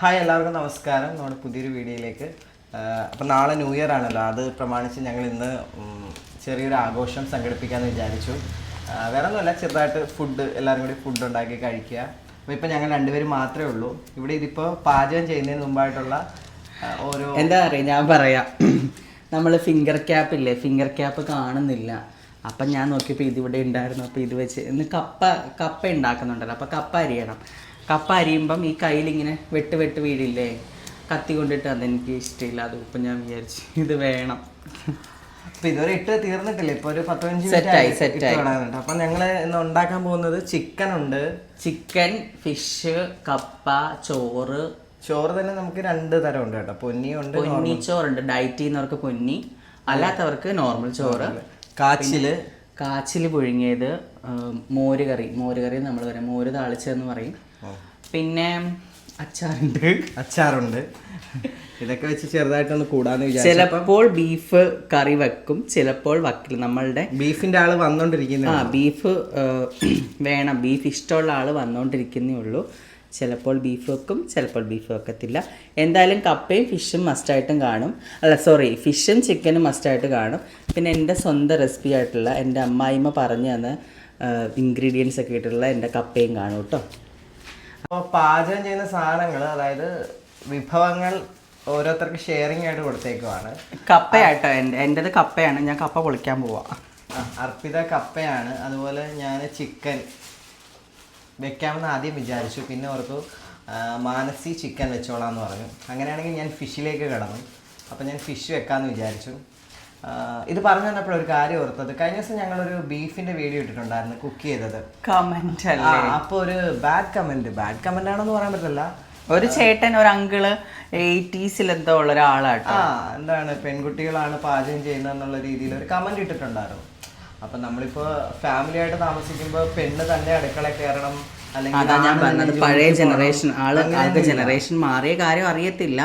Hi എല്ലാവർക്കും നമസ്കാരം. നമ്മുടെ പുതിയൊരു വീഡിയോയിലേക്ക്. അപ്പം നാളെ ന്യൂ ഇയർ ആണല്ലോ. അത് പ്രമാണിച്ച് ഞങ്ങൾ ഇന്ന് ചെറിയൊരു ആഘോഷം സംഘടിപ്പിക്കാമെന്ന് വിചാരിച്ചു. വേറെ ഒന്നുമല്ല ചെറുതായിട്ട് ഫുഡ് എല്ലാവരും കൂടി ഫുഡ് ഉണ്ടാക്കി കഴിക്കുക. അപ്പോൾ ഇപ്പം ഞങ്ങൾ രണ്ടുപേരും മാത്രമേ ഉള്ളൂ. ഇവിടെ ഇതിപ്പോൾ പാചകം ചെയ്യുന്നതിന് മുമ്പായിട്ടുള്ള ഓരോ എന്താ പറയുക ഞാൻ പറയാം. നമ്മൾ ഫിംഗർ ക്യാപ്പ് ഇല്ലേ? ഫിംഗർ ക്യാപ്പ് കാണുന്നില്ല. അപ്പം ഞാൻ നോക്കിയപ്പോൾ ഇതിവിടെ ഉണ്ടായിരുന്നു. അപ്പോൾ ഇത് വെച്ച് ഇന്ന് കപ്പ കപ്പ ഉണ്ടാക്കുന്നുണ്ടല്ലോ. അപ്പോൾ കപ്പ അരിയണം. കപ്പ അരിയുമ്പം ഈ കയ്യിലിങ്ങനെ വെട്ട് വെട്ട് വീഴില്ലേ? കത്തി കൊണ്ടിട്ട് അതെനിക്ക് ഇഷ്ടമില്ല. അത് ഇപ്പം ഞാൻ വിചാരിച്ചു ഇത് വേണം. അപ്പൊ ഇതുവരെ ഇട്ട് തീർന്നിട്ടില്ല. ഇപ്പൊ ഒരു പത്ത് പതിനഞ്ച്. തുടങ്ങുന്നുണ്ട് അപ്പം ഞങ്ങൾ ഇന്ന് ഉണ്ടാക്കാൻ പോകുന്നത് ചിക്കൻ ഉണ്ട്. ചിക്കൻ ഫിഷ് കപ്പ ചോറ്. ചോറ് തന്നെ നമുക്ക് രണ്ട് തരം ഉണ്ട് കേട്ടോ. പൊന്നി ഉണ്ട് പൊന്നി ചോറുണ്ട്. ഡയറ്റ് ചെയ്യുന്നവർക്ക് പൊന്നി അല്ലാത്തവർക്ക് നോർമൽ ചോറ്. കാച്ചിൽ. കാച്ചിൽ പുഴുങ്ങിയത് മോര് കറി മോര് കറി നമ്മൾ പറയും മോര് താളിച്ചതെന്ന് പറയും. പിന്നെ അച്ചാറുണ്ട്. അച്ചാറുണ്ട്. ഇതൊക്കെ വെച്ച് ചെറുതായിട്ടൊന്ന് കൂടാന്ന് വിചാരിച്ചു. ചിലപ്പോൾ ബീഫ് കറി വെക്കും ചിലപ്പോൾ വക്കില്ല നമ്മളുടെ ബീഫിന്റെ ആൾ വന്നോണ്ടിരിക്കുന്നു ആ ബീഫ് വേണം. ബീഫ് ഇഷ്ടമുള്ള ആൾ വന്നോണ്ടിരിക്കുന്നേ ഉള്ളൂ. ചിലപ്പോൾ ബീഫ് വെക്കും ചിലപ്പോൾ ബീഫ് വെക്കത്തില്ല. എന്തായാലും കപ്പയും ഫിഷും മസ്റ്റായിട്ടും കാണും. അല്ല സോറി ഫിഷും ചിക്കനും മസ്റ്റായിട്ട് കാണും. പിന്നെ എന്റെ സ്വന്തം റെസിപ്പി ആയിട്ടുള്ള എന്റെ അമ്മായിമ്മ പറഞ്ഞു തന്ന ഇൻഗ്രീഡിയൻസ് ഒക്കെ ഇട്ടുള്ള എന്റെ കപ്പയും കാണും കേട്ടോ. അപ്പോൾ പാചകം ചെയ്യുന്ന സാധനങ്ങൾ അതായത് വിഭവങ്ങൾ ഓരോരുത്തർക്ക് ഷെയറിംഗ് ആയിട്ട് കൊടുത്തേക്കുവാണ്. കപ്പയാട്ടോ എന്റെ എന്റെത് കപ്പയാണ്. ഞാൻ കപ്പ പൊളിക്കാൻ പോവാം. ആ, അർപ്പിത കപ്പയാണ്. അതുപോലെ ഞാൻ ചിക്കൻ വെക്കാമെന്ന് ആദ്യം വിചാരിച്ചു. പിന്നെ ഓർത്തു ആ, മാനസി ചിക്കൻ വെച്ചോളാം എന്ന് പറഞ്ഞു. അങ്ങനെയാണെങ്കിൽ ഞാൻ ഫിഷിലേക്ക് കിടന്നു. അപ്പം ഞാൻ ഫിഷ് വെക്കാമെന്ന് വിചാരിച്ചു. ഇത് പറഞ്ഞു തന്നപ്പോൾ ഒരു കാര്യം ഓർത്തത്. കഴിഞ്ഞ ദിവസം ഞങ്ങൾ ഒരു ബീഫിന്റെ വീഡിയോ ഇട്ടിട്ടുണ്ടായിരുന്നു കുക്ക് ചെയ്തത്. കമന്റ് ആ, അപ്പൊ ഒരു ബാഡ് കമന്റ് ബാഡ് കമന്റ് ആണെന്ന് പറയാൻ പറ്റില്ല ഒരു ചേട്ടൻ ഒരു അങ്കിൾ എയ്റ്റീസിൽ എന്തോ ഉള്ള ഒരാളാട്ടോ. ആ എന്താണ് പെൺകുട്ടികളാണ് പാചകം ചെയ്യുന്നത് എന്നുള്ള രീതിയിൽ ഒരു കമന്റ് ഇട്ടിട്ടുണ്ടായിരുന്നു. അപ്പൊ നമ്മളിപ്പോ ഫാമിലി ആയിട്ട് താമസിക്കുമ്പോൾ പെണ്ണ് തന്നെ അടുക്കള കയറണം അല്ലെങ്കിൽ അതാ ഞാൻ പറഞ്ഞത് പഴയ ജനറേഷൻ ആൾ ആൾക്ക് ജനറേഷൻ മാറിയ കാര്യം അറിയത്തില്ല.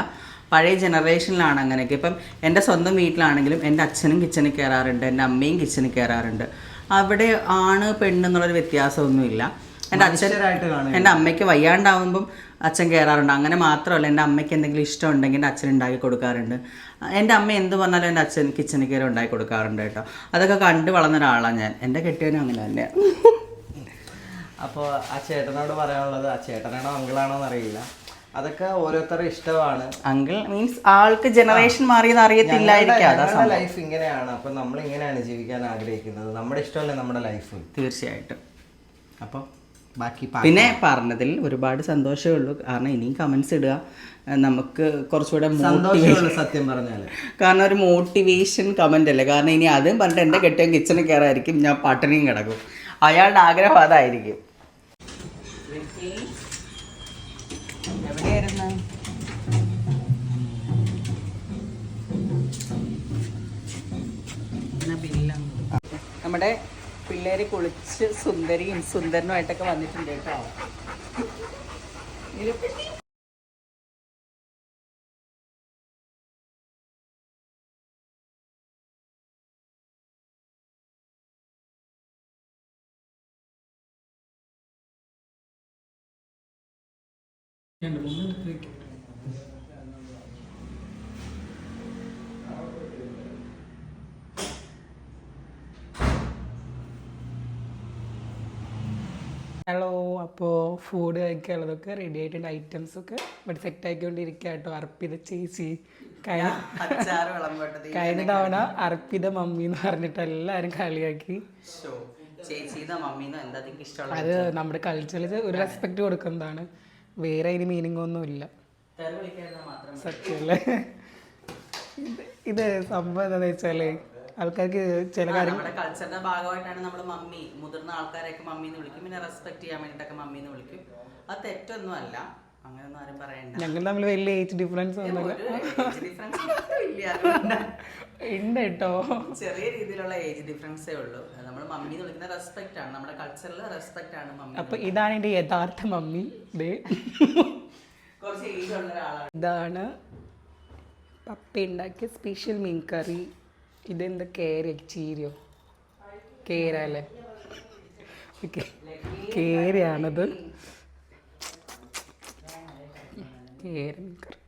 പഴയ ജനറേഷനിലാണ് അങ്ങനെയൊക്കെ. ഇപ്പം എന്റെ സ്വന്തം വീട്ടിലാണെങ്കിലും എന്റെ അച്ഛനും കിച്ചണിൽ കയറാറുണ്ട് എന്റെ അമ്മയും കിച്ചണിൽ കയറാറുണ്ട് അവിടെ ആണ് പെണ്ണെന്നുള്ളൊരു വ്യത്യാസമൊന്നുമില്ല. എന്റെ അച്ഛനായിട്ട് എന്റെ അമ്മയ്ക്ക് വയ്യാണ്ടാവുമ്പം അച്ഛൻ കയറാറുണ്ട് അങ്ങനെ മാത്രമല്ല എന്റെ അമ്മയ്ക്ക് എന്തെങ്കിലും ഇഷ്ടം ഉണ്ടെങ്കിൽ എന്റെ അച്ഛൻ ഉണ്ടാക്കി കൊടുക്കാറുണ്ട്. എന്റെ അമ്മ എന്ത് പറഞ്ഞാലും എന്റെ അച്ഛൻ കിച്ചണിൽ കയറി ഉണ്ടാക്കി കൊടുക്കാറുണ്ട് കേട്ടോ. അതൊക്കെ കണ്ട് വളർന്ന ഒരാളാണ് ഞാൻ. എന്റെ കെട്ടിയവനും അങ്ങനെ തന്നെ അപ്പോൾ ആ ചേട്ടനോട് പറയാനുള്ളത് ആ ചേട്ടനാണോ അങ്കിളാണോ എന്നറിയില്ല അതൊക്കെ ഓരോരുത്തരുടെ ഇഷ്ടമാണ്. അങ്കിൾ മീൻസ് ആൾക്ക് ജനറേഷൻ മാറിയത് അറിയത്തില്ലായിരിക്കും ലൈഫ് ഇങ്ങനെയാണ്. അപ്പൊ നമ്മൾ ഇങ്ങനെയാണ് ജീവിക്കാൻ ആഗ്രഹിക്കുന്നത്. നമ്മുടെ ഇഷ്ടമല്ലേ നമ്മുടെ ലൈഫ് തീർച്ചയായിട്ടും. അപ്പോൾ ബാക്കി പിന്നെ പറഞ്ഞതിൽ ഒരുപാട് സന്തോഷമേ ഉള്ളൂ. കാരണം ഇനിയും കമന്റ്സ് ഇടുക. നമുക്ക് കുറച്ചുകൂടെ സത്യം പറഞ്ഞാൽ. കാരണം ഒരു മോട്ടിവേഷൻ കമന്റ് അല്ലേ? കാരണം ഇനി അതും പറഞ്ഞിട്ട് എന്റെ കെട്ടിയ കിച്ചണിൽ കയറായിരിക്കും ഞാൻ പട്ടിണിയും കിടക്കും. അയാളുടെ ആഗ്രഹം അതായിരിക്കും. എവിടെയായിരുന്നു? നമ്മുടെ പിള്ളേര് കുളിച്ച് സുന്ദരിയും സുന്ദരനുമായിട്ടൊക്കെ വന്നിട്ടുണ്ട് കേട്ടോ. ഹലോ അപ്പോൾ ഫുഡ് കഴിക്കാനുള്ളതൊക്കെ റെഡി ആയിട്ടുണ്ട് ഐറ്റംസ് ഒക്കെ ഇവിടെ സെറ്റ് ആക്കിക്കൊണ്ടിരിക്കുക കേട്ടോ. അർപ്പിത ചേച്ചി കഴിഞ്ഞ തവണ അർപ്പിത മമ്മി എന്ന് പറഞ്ഞിട്ട് എല്ലാവരും കളിയാക്കി. അത് നമ്മുടെ കൾച്ചറിൽ ഒരു റെസ്പെക്ട് കൊടുക്കുന്നതാണ്. വേറെ അതിന് മീനിങ് ഒന്നും ഇല്ല സത്യല്ലേ? സത്യമല്ലേ ഇത് സംഭവം എന്താണെന്ന് വെച്ചാൽ ആൾക്കാർക്ക് ചില കാര്യം നമ്മുടെ കൾച്ചറിന്റെ ഭാഗമായിട്ടാണ് നമ്മൾ മമ്മി മുതിർന്ന ആൾക്കാരെയൊക്കെ മമ്മി എന്ന് വിളിക്കും. പിന്നെ റെസ്പെക്ട് ചെയ്യാൻ വേണ്ടിട്ടൊക്കെ മമ്മി എന്ന് വിളിക്കും. അത് തെറ്റൊന്നും അല്ല. അങ്ങനെയൊന്നും ആരും പറയണ്ട. ഞങ്ങൾ തമ്മിൽ വലിയ ഏജ് ഡിഫറൻസ് ഒന്നുമില്ല. ഉണ്ട് കേട്ടോ ചെറിയ രീതിയിലുള്ള ഏജ് ഡിഫറൻസേ ഉള്ളൂ. നമ്മൾ മമ്മി എന്ന് വിളിക്കുന്ന റെസ്പെക്ട് ആണ്. നമ്മുടെ കൾച്ചറിൽ റെസ്പെക്ട് ആണ് മമ്മി അപ്പൊ ഇതാണ് എന്റെ യഥാർത്ഥ മമ്മി. കുറച്ച് ഏജ് ഉള്ള ഒരാളാണ്. ഇതാണ് പപ്പ ഉണ്ടാക്കിയ സ്പെഷ്യൽ മീൻ കറി. ഇതെന്താ കേര ചീരയോ? കേര അല്ലേ? ഓക്കെ. കേരയാണത്. കേര മീൻകറി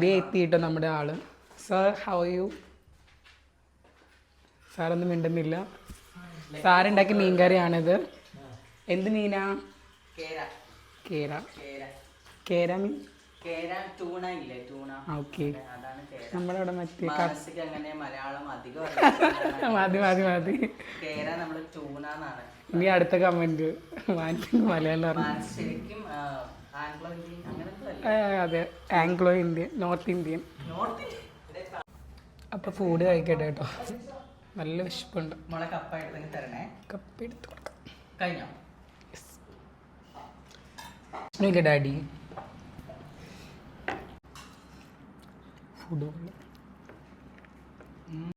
ദേ എത്തിയിട്ടോ നമ്മുടെ ആൾ. സർ ഹൗ യു സാറൊന്നും മിണ്ടുന്നില്ല. സാറുണ്ടാക്കിയ മീൻകറിയാണിത്. എന്ത് മീനാ? കേര. കേര. മീൻ? ഓക്കെ. നമ്മളവിടെ മറ്റേ. മതി മതി മതി. ഇനി അടുത്ത കമന്റ് മാനസിക മലയാളം ശരിക്കും അതെ. Anglo Indian North Indian. അപ്പോൾ ഫുഡ് കഴിക്കട്ടെ കേട്ടോ. നല്ല വിശപ്പുണ്ട്. മുള കപ്പ എടുത്തെങ്കിൽ തരണേ. കപ്പ് എടുത്ത് കൊടുക്കാം. കഴിഞ്ഞോ? ഡാഡി. ഫുഡ്